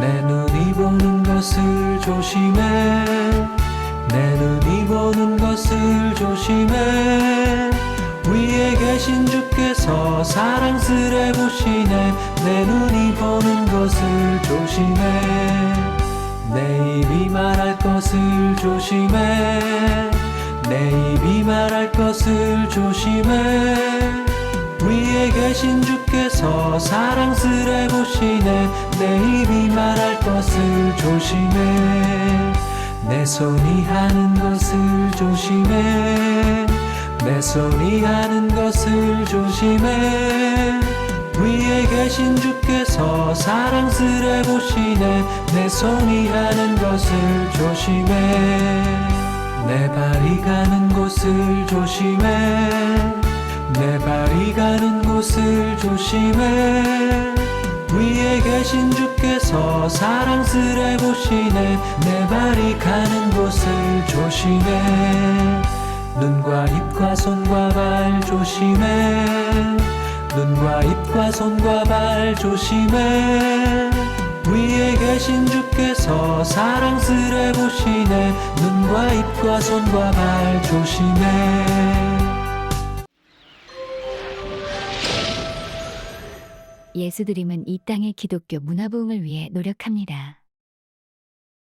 내 눈이 보는 것을 조심해. 내 눈이 보는 것을 조심해. 위에 계신 주께서 사랑스레 보시네. 내 눈이 보는 것을 조심해. 내 입이 말할 것을 조심해. 내 입이 말할 것을 조심해. 위에 계신 주께서 사랑스레 보시네 내 입이 말할 것을 조심해. 내 손이 하는 것을 조심해. 내 손이 하는 것을 조심해. 위에 계신 주께서 사랑스레 보시네. 내 손이 하는 것을 조심해. 내 발이 가는 곳을 조심해. 내 발이 가는 곳을 조심해 사랑스레 보시네. 내 발이 가는 곳을 조심해. 눈과 입과 손과 발 조심해. 눈과 입과 손과 발 조심해. 위에 계신 주께서 사랑스레 보시네. 눈과 입과 손과 발 조심해 예수드림은 이 땅의 기독교 문화부흥을 위해 노력합니다.